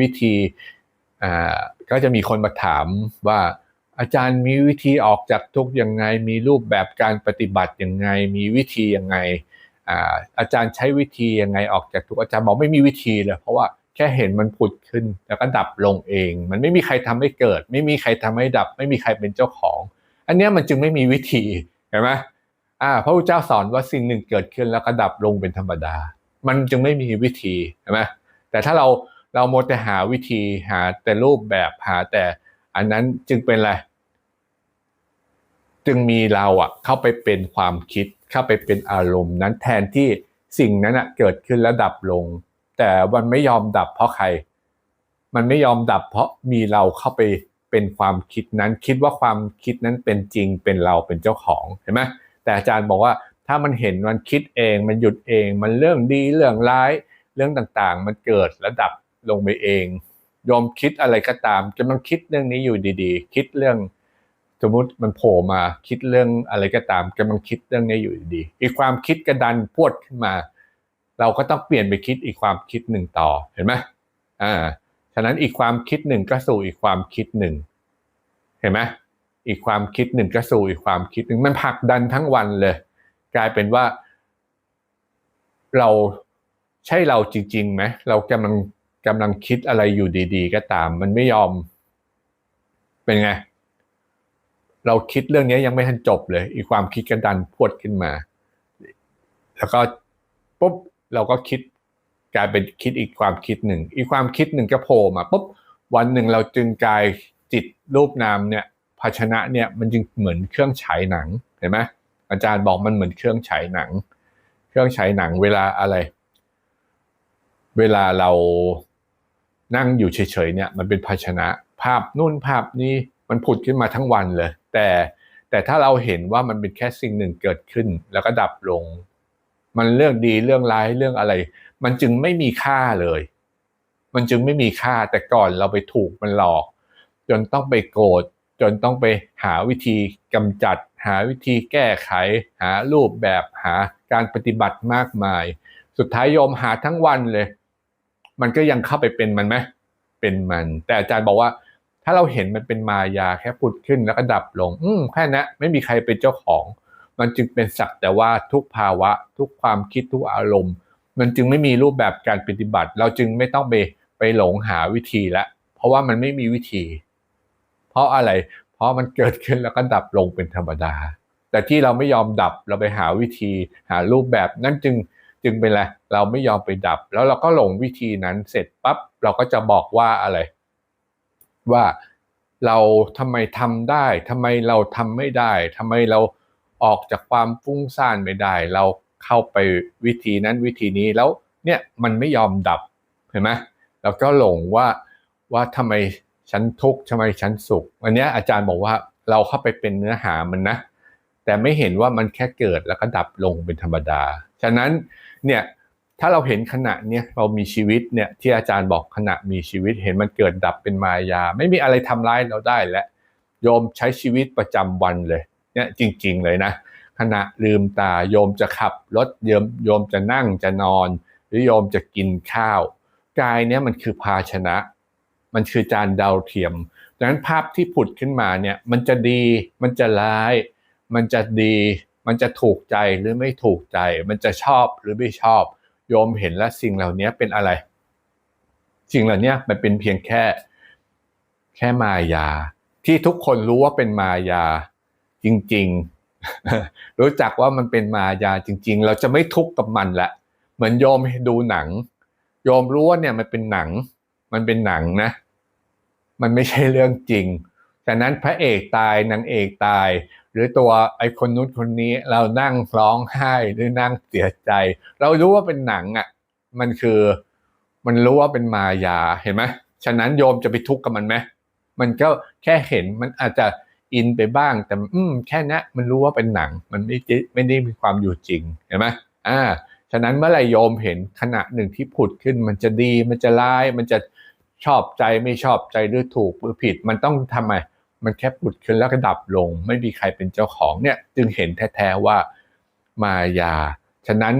วิธีก็จะมีคนมาถามว่าอาจารย์มีวิธีออกจากทุกข์ยังไง มีรูปแบบการปฏิบัติยังไง มีวิธียังไงอาอาจารย์ใช้วิธียังไงออกจากทุกข์อาจารย์บอกไม่มีวิธีเลยเพราะว่าแค่เห็นมันผุดขึ้น แล้วก็ดับลงเอง มันไม่มีใครทำให้เกิด ไม่มีใครทำให้ดับ ไม่มีใครเป็นเจ้าของ อันนี้มันจึงไม่มีวิธีเห็นไหมอ่าพระพุทธเจ้าสอนว่าสิ่งหนึ่งเกิดขึ้นแล้วก็ดับลงเป็นธรรมดา มันจึงไม่มีวิธีเห็นไหมแต่ถ้าเรา เราโมแต่หาวิธีหาแต่รูปแบบหาแต่อันนั้นจึงเป็นอะไรจึงมีเราอะเข้าไปเป็นความคิดเข้าไปเป็นอารมณ์นั้นแทนที่สิ่งนั้นอะเกิดขึ้นแล้วดับลง แต่มันไม่ยอมดับเพราะใคร มันไม่ยอมดับเพราะมีเราเข้าไปเป็นความคิดนั้นคิดว่าความคิดนั้นเป็นจริงเป็นเราเป็นเจ้าของเห็นไหมแต่อาจารย์บอกว่าถ้ามันเห็นมันคิดเองมันหยุดเองมันเรื่องดีเรื่องร้ายเรื่องต่างๆ มันเกิดแลดับ ลงไปเองยอมคิดอะไรก็ตามกำลังคิดเรื่องนี้อยู่ดีๆ คิดเรื่อง สมมุติมันโผล่มาคิดเรื่องอะไรก็ตามกำลังคิดเรื่องนี้อยู่ดีๆอีกความคิดกระดันพวดขึ้นมา เราก็ต้องเปลี่ยนไปคิดอีกความคิดหนึ่งต่อเห็นไหมอ่าฉะนั้นอีกความคิดหนึ่งก็สู่อีกความคิดหนึ่งเห็นไหมอีกความคิดหนึ่งก็สู่อีกความคิดหนึ่งมันผลักดันทั้งวันเลย กลายเป็นว่า เราใช่เราจริงๆไหมเรากำลัง กำลังคิดอะไรอยู่ดีๆ ก็ตาม มันไม่ยอม เป็นไง เราคิดเรื่องนี้ยังไม่ทันจบเลย อีกความคิดกระดันพวดขึ้นมา แล้วก็ปุ๊บเราก็คิดกลายเป็นคิดอีกความคิดหนึ่ง อีกความคิดหนึ่งก็โผล่มาปุ๊บวันหนึ่งเราจึงกายจิตรูปนามเนี่ยภาชนะเนี่ยมันจึงเหมือนเครื่องฉายหนังเห็นไหมอาจารย์บอกมันเหมือนเครื่องฉายหนัง เครื่องฉายหนังเวลาอะไร เวลาเรา นั่งอยู่เฉยๆเนี่ยมันเป็นภาชนะ ภาพนู่นภาพนี้มันผุดขึ้นมาทั้งวันเลย แต่แต่ถ้าเราเห็นว่ามันเป็นแค่สิ่งหนึ่งเกิดขึ้น แล้วก็ดับลง มันเรื่องดีเรื่องร้ายเรื่องอะไร มันจึงไม่มีค่าเลย มันจึงไม่มีค่าแต่ก่อนเราไปถูกมันหลอก จนต้องไปโกรธจนต้องไปหาวิธีกำจัด หาวิธีแก้ไข หารูปแบบหาการปฏิบัติมากมาย สุดท้ายโยมหาทั้งวันเลย มันก็ยังเข้าไปเป็นมันไหมเป็นมัน แต่อาจารย์บอกว่า ถ้าเราเห็นมันเป็นมายาแค่พุดขึ้นแล้วก็ดับลง อืมแค่นั้นไม่มีใครเป็นเจ้าของ มันจึงเป็นสักแต่ว่าทุกภาวะ ทุกความคิดทุกอารมณ์ มันจึงไม่มีรูปแบบการปฏิบัติ เราจึงไม่ต้องไปไปหลงหาวิธีละเพราะว่ามันไม่มีวิธี เพราะอะไร เพราะมันเกิดขึ้นแล้วก็ดับลงเป็นธรรมดาแต่ที่เราไม่ยอมดับเราไปหาวิธีหารูปแบบนั่นจึง จึงเป็นไรเราไม่ยอมไปดับ แล้วเราก็หลงวิธีนั้นเสร็จปั๊บเราก็จะบอกว่าอะไร ว่าเราทำไมทำได้ทำไมเราทำไม่ได้ทำไมเราออกจากความฟุ้งซ่านไม่ได้ เราเข้าไปวิธีนั้นวิธีนี้แล้วเนี่ยมันไม่ยอมดับเห็นไหมเราก็หลงว่าว่าทำไมฉันทุกข์ทำไมฉันสุขวันนี้อาจารย์บอกว่าเราเข้าไปเป็นเนื้อหามันนะ แต่ไม่เห็นว่ามันแค่เกิดแล้วก็ดับลงเป็นธรรมดา ฉะนั้นเนี่ยถ้าเราเห็นขณะเนี่ยเรามีชีวิตเนี่ยที่อาจารย์บอกขณะมีชีวิต เห็นมันเกิดดับเป็นมายา ไม่มีอะไรทำร้ายเราได้และโยมใช้ชีวิตประจำวันเลยเนี่ยจริง ๆ เลยนะ ขณะลืมตาโยมจะขับรถโยมโยมจะนั่งจะนอน หรือโยมจะกินข้าวกายเนี่ยมันคือภาชนะ มันคือจานดาวเทียมดังนั้นภาพที่ผุดขึ้นมาเนี่ยมันจะดีมันจะร้าย มันจะดี มันจะถูกใจหรือไม่ถูกใจ มันจะชอบหรือไม่ชอบ โยมเห็นแล้วสิ่งเหล่านี้เป็นอะไร สิ่งเหล่านี้มันเป็นเพียงแค่ แค่มายา ที่ทุกคนรู้ว่าเป็นมายา จริง ๆ รู้จักว่ามันเป็นมายาจริง ๆ เราจะไม่ทุกข์กับมันละเหมือนโยมดูหนัง โยมรู้ว่าเนี่ยมันเป็นหนัง มันเป็นหนังนะ มันไม่ใช่เรื่องจริง ฉะนั้นพระเอกตายนางเอกตาย หรือตัวไอ้คนนู้นคนนี้เรานั่งร้องไห้หรือนั่งเสียใจ เรารู้ว่าเป็นหนังอะมันคือมันรู้ว่าเป็นมายาเห็นไหมฉะนั้นโยมจะไปทุกข์กับมันไหมมันก็แค่เห็นมันอาจจะอินไปบ้าง แต่อืมแค่นี้มันรู้ว่าเป็นหนัง มันไม่ไม่ได้มีความอยู่จริงเห็นไหมอ่าฉะนั้นเมื่อไรโยมเห็นขณะหนึ่งที่ผุดขึ้น มันจะดีมันจะร้าย มันจะชอบใจไม่ชอบใจหรือถูกหรือผิด มันต้องทำไม มันแค่ปุดขึ้นแล้วก็ดับลง ไม่มีใครเป็นเจ้าของเนี่ยจึงเห็นแท้ๆว่ามายา ฉะนั้น